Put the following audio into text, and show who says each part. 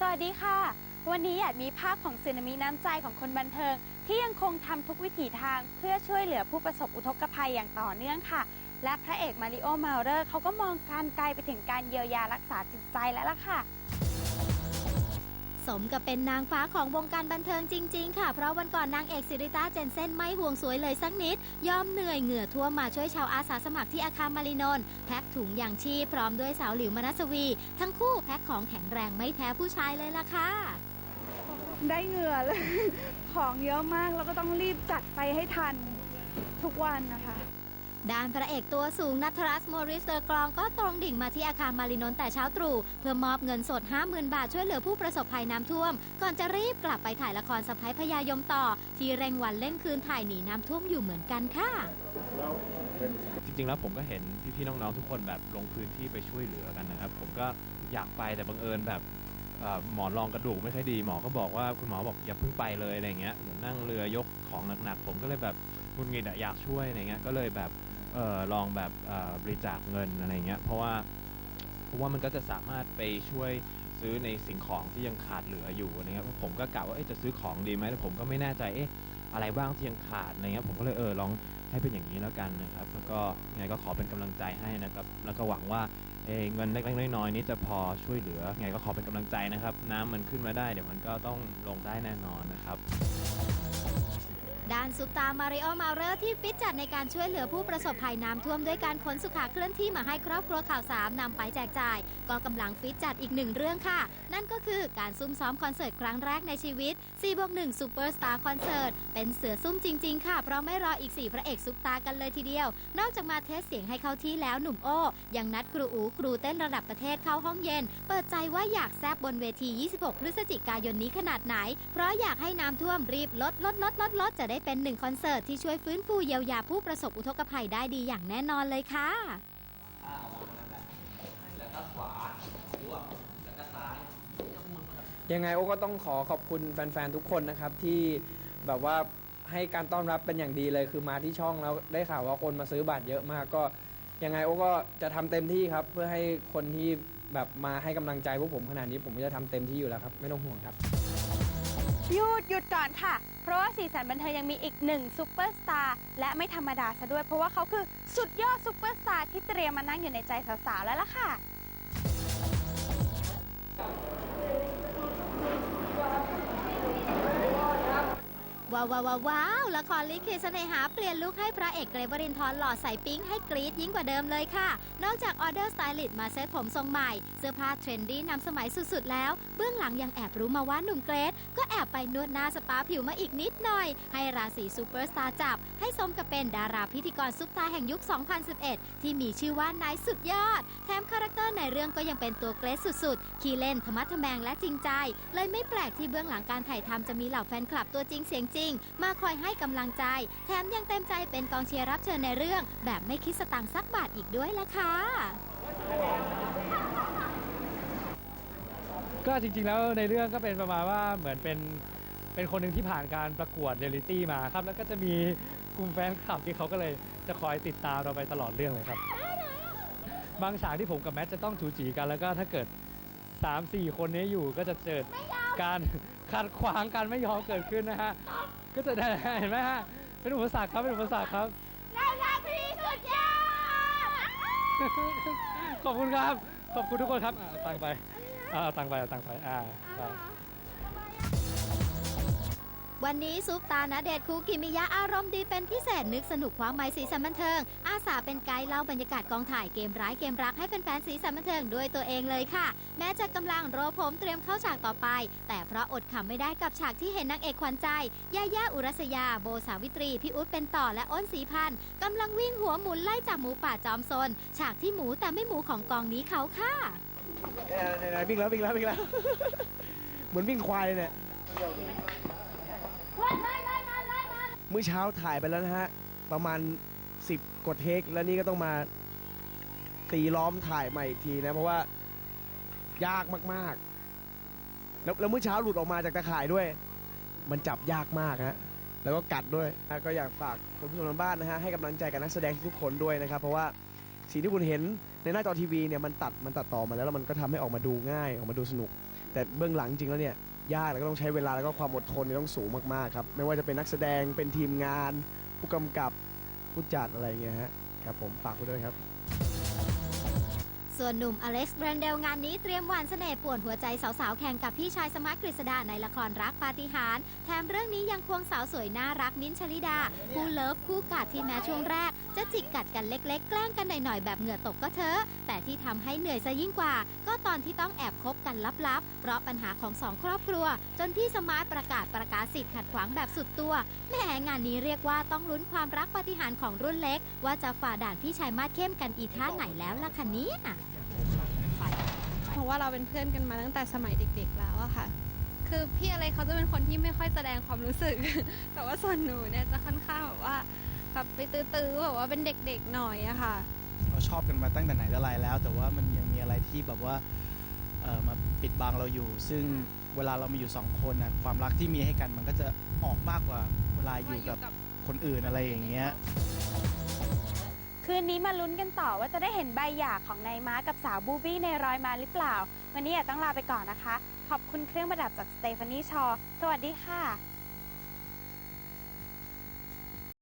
Speaker 1: สวัสดีค่ะ วันนี้อยากมีภาพของสึนามิน้ำใจของคนบันเทิง ที่ยังคงทำทุกวิถีทางเพื่อช่วยเหลือผู้ประสบอุทกภัยอย่างต่อเนื่องค่ะ และพระเอกมาริโอมาเลอร์เขาก็มองการไกลไปถึงการเยียวยารักษาจิตใจแล้วล่ะค่ะ
Speaker 2: สมกับเป็นนางฟ้าของวงการบันเทิงจริง ๆ ค่ะ เพราะวันก่อนนางเอกสิริต้าเจนเซนไม่ห่วงสวยเลยสักนิด ยอมเหนื่อยเหงื่อท่วมมาช่วยชาวอาสาสมัครที่อาคารมารินนท์แพ็คถุงอย่างชีพพร้อมด้วยสาวหลิวมนัสวี ทั้งคู่แพ็คของแข็งแรงไม่แพ้ผู้ชายเลยล่ะค่ะ
Speaker 1: ได้เหงื่อเลย ของเยอะมากแล้วก็ต้องรีบจัดไปให้ทันทุกวันนะคะ
Speaker 2: ด้านพระเอกตัวสูงนัทรัสโมริสเดอร์กรองก็ตรงดิ่งมาที่อาคารมารินนท์แต่เช้าตรู่เพื่อมอบเงินสด 50,000 บาทช่วยเหลือผู้ประสบภัยน้ำท่วม ก่อนจะรีบกลับไปถ่ายละครสะพ้ายพญายมต่อ ที่เร่งวันเร่งคืนถ่ายหนีน้ำท่วมอยู่เหมือนกันค่ะ
Speaker 3: จริงๆแล้วผมก็เห็นพี่ๆน้องๆทุกคนแบบลงพื้นที่ไปช่วยเหลือกันนะครับ ผมก็อยากไปแต่บังเอิญแบบเอ่อหมอนรองกระดูกไม่ค่อยดีหมอก็บอกว่าคุณหมอบอกอย่าเพิ่งไปเลยอะไรเงี้ยเหมือนนั่งเรือยกของหนักๆผมก็เลยแบบหงุดหงิดอะอยากช่วยอะไรเงี้ยก็เลยแบบ เออลองแบบเอ่อบริจาคเงินอะไรเงี้ยเพราะว่าเพราะว่ามันก็จะสามารถไปช่วยซื้อในสิ่งของที่ยังขาดเหลืออยู่นะครับผมก็กะว่าเอ๊ะจะซื้อของดีไหมแต่ผมก็ไม่แน่ใจเอ๊ะอะไรบ้างที่ยังขาดอะไรเงี้ยผมก็เลยเออลองให้เป็นอย่างนี้แล้วกันนะครับแล้วก็ยังไงก็ขอเป็นกำลังใจให้นะครับ แล้วก็หวังว่าเอ่อเงินเล็กๆน้อยๆนี้จะพอช่วยเหลือยังไงก็ขอเป็นกำลังใจนะครับ น้ำมันขึ้นมาได้เดี๋ยวมันก็ต้องลงได้แน่นอนนะครับ
Speaker 2: ด้านซุปตามาริโอมาเรอร์ที่ฟิตจัดในการช่วยเหลือผู้ประสบภัยน้ำท่วมด้วยการขนสุขาเคลื่อนที่มาให้ครอบครัวข่าวสามนำไปแจกจ่าย ก็กำลังฟิตจัดอีกหนึ่งเรื่องค่ะ นั่นก็คือการซุ่มซ้อมคอนเสิร์ตครั้งแรกในชีวิต4บวก1ซูเปอร์สตาร์คอนเสิร์ตเป็นเสือซุ่มจริง ๆ ค่ะ เพราะไม่รออีก 4 พระเอกซุปตากันเลยทีเดียว นอกจากมาเทสเสียงให้เข้าที่แล้วหนุ่มโอ้ยังนัดครูอูครูเต้นระดับประเทศเข้าห้องเย็น เปิดใจว่าอยากแซบบนเวที 26 พฤศจิกายนนี้ขนาดไหน เพราะอยากให้น้ำท่วมรีบลดลดลดลดลดจะได้เป็นหนึ่งคอนเสิร์ตที่ช่วยฟื้นฟูเยียวยาผู้ประสบอุทกภัยได้ดีอย่างแน่นอนเลยค่ะ
Speaker 4: ยังไงโอ้ก็ต้องขอขอบคุณแฟนๆทุกคนนะครับที่แบบว่าให้การต้อนรับเป็นอย่างดีเลยคือมาที่ช่องแล้วได้ข่าวว่าคนมาซื้อบัตรเยอะมากก็ยังไงโอ้ก็จะทำเต็มที่ครับ เพื่อให้คนที่แบบมาให้กำลังใจพวกผมขนาดนี้ผมก็จะทำเต็มที่อยู่แล้วครับ ไม่ต้องห่วงครับ
Speaker 1: หยุดหยุดก่อนค่ะ เพราะว่าสีสันบันเทิงยังมีอีกหนึ่งซูเปอร์สตาร์และไม่ธรรมดาซะด้วย เพราะว่าเขาคือสุดยอดซูเปอร์สตาร์ที่เตรียมมานั่งอยู่ในใจสาวๆแล้วล่ะค่ะ
Speaker 2: ว้าวว้าวว้าวละครลิขิตเสน่หาเปลี่ยนลุคให้พระเอกเกรฟวรินทร์หล่อใส่ปิ๊งให้กรี๊ดยิ่งกว่าเดิมเลยค่ะ นอกจากออเดอร์สไตลิสต์มาเซ็ตผมทรงใหม่ เสื้อผ้าเทรนดี้นำสมัยสุดๆ แล้ว เบื้องหลังยังแอบรู้มาว่าหนุ่มเกรซก็แอบไปนวดหน้าสปาผิวมาอีกนิดหน่อย ให้ราศีซูเปอร์สตาร์จับ ให้สมกับเป็นดาราพิธีกรซุปตาแห่งยุค 2011 ที่มีชื่อว่านายสุดยอด แถมคาแรคเตอร์ในเรื่องก็ยังเป็นตัวเกรซสุดๆขี้เล่นธรรมะทแมงและจริงใจ เลยไม่แปลกที่เบื้องหลังการถ่ายทำจะมีเหล่าแฟนคลับตัวจริงเสียงจริงมาคอยให้กำลังใจ แถมยังเต็มใจเป็นกองเชียร์รับเชิญในเรื่อง แบบไม่คิดสตังค์สักบาทอีกด้วยละค่ะ
Speaker 5: ก็จริงๆแล้วในเรื่องก็เป็นประมาณว่าเหมือนเป็นเป็นคนหนึ่งที่ผ่านการประกวดเรียลลิตี้มาครับ แล้วก็จะมีกลุ่มแฟนคลับที่เขาก็เลยจะคอยติดตามเราไปตลอดเรื่องเลยครับ บางฉากที่ผมกับแมทจะต้องถูจีกันแล้วก็ถ้าเกิด 3 4 คนนี้อยู่ก็จะเกิด การขัดขวางการไม่ยอมเกิดขึ้นนะฮะ ก็จะได้เห็นไหมฮะ เป็นอุปสรรคครับ เป็นอุปสรรคครับขอบคุณครับ ขอบคุณทุกคนครับอะเอาตังไปอะเอาตังไปเอาตังไป อ่าได้
Speaker 2: วันนี้ซุปตาณเดชน์คูกิมิยะอารมณ์ดีเป็นพิเศษนึกสนุกความหมายสีสันบันเทิง อาสาเป็นไกด์เล่าบรรยากาศกองถ่ายเกมร้ายเกมรักให้แฟนๆสีสันบันเทิงด้วยตัวเองเลยค่ะ แม้จะกำลังรอผมเตรียมเข้าฉากต่อไป แต่เพราะอดขำไม่ได้กับฉากที่เห็นนางเอกขวัญใจย่าย่าอุรัสยา โบสาวิตรีพี่อุ๊ดเป็นต่อและอ้นสีพันธ์กำลังวิ่งหัวหมุนไล่จับหมูป่าจอมซนฉากที่หมูแต่ไม่หมูของกองนี้เขาค่ะ
Speaker 4: ไหนๆวิ่งแล้ววิ่งแล้ววิ่งแล้วเหมือนวิ่งควายเลยเนี่ย มื่อเช้าถ่ายไปแล้วนะฮะ ประมาณ 10 กว่าเทค แล้วนี่ก็ต้องมาตีล้อมถ่ายใหม่อีกทีนะ เพราะว่ายากมากๆ แล้วแล้วเมื่อเช้าหลุดออกมาจากตะข่ายด้วย มันจับยากมากฮะ แล้วก็กัดด้วยนะก็อยากฝากคุณผู้ชมทางบ้านนะฮะให้กำลังใจกับนักแสดงทุกคนด้วยนะครับ เพราะว่าสิ่งที่คุณเห็นในหน้าจอทีวีเนี่ยมันตัดมันตัดต่อมาแล้วแล้วมันก็ทำให้ออกมาดูง่ายออกมาดูสนุก แต่เบื้องหลังจริงแล้วเนี่ย ยากแล้วก็ต้องใช้เวลาแล้วก็ความอดทนเนี่ยต้องสูงมากๆครับไม่ว่าจะเป็นนักแสดงเป็นทีมงาน ผู้กำกับผู้จัดอะไรเงี้ยฮะครับผมฝากคุณด้วยครับ
Speaker 2: ส่วนหนุ่มอเล็กซ์แบรนเดลงานนี้เตรียมหวานเสน่ห์ป่วนหัวใจสาวๆ แข่งกับพี่ชายสมาร์ทกฤษดาในละครรักปาฏิหาริย์แถมเรื่องนี้ยังควงสาวสวยน่ารักมิ้นท์ชลิดา คู่เลิฟคู่กัดที่แม้ช่วงแรก จะจิกกัดกันเล็กๆ แกล้งกันหน่อยๆ แบบเหงื่อตกก็เถอะ แต่ที่ทำให้เหนื่อยซะยิ่งกว่า ก็ตอนที่ต้องแอบคบกันลับๆ เพราะปัญหาของสองครอบครัว จนพี่สมาร์ทประกาศประกาศสิทธิ์ขัดขวางแบบสุดตัวแหมงานนี้เรียกว่าต้องลุ้นความรักปาฏิหาริย์ของรุ่นเล็ก ว่าจะฝ่าด่านพี่ชายมาดเข้มกันอีท่าไหนแล้วล่ะคะเนี้
Speaker 6: เพราะว่าเราเป็นเพื่อนกันมาตั้งแต่สมัยเด็ก ๆ แล้วอะค่ะ คือพี่อะไรเขาจะเป็นคนที่ไม่ค่อยแสดงความรู้สึก แต่ว่าส่วนหนูเนี่ยจะค่อนข้างแบบว่าแบบไปตื้อๆแบบว่าเป็นเด็กๆหน่อยอะค่ะ
Speaker 7: เราชอบกันมาตั้งแต่ไหนแต่ไรแล้ว แต่ว่ามันยังมีอะไรที่แบบว่าเอ่อมาปิดบังเราอยู่ ซึ่งเวลาเรามีอยู่สองคนนะความรักที่มีให้กันมันก็จะออกมากกว่าเวลาอยู่กับคนอื่นอะไรอย่างเงี้ย
Speaker 1: คืนนี้มาลุ้นกันต่อว่าจะได้เห็นใบหย่าของนายม้ากับสาวบูบี้ในรอยมาหรือเปล่า วันนี้อาจต้องลาไปก่อนนะคะ ขอบคุณเครื่องประดับจากสเตฟานีชอ สวัสดีค่ะ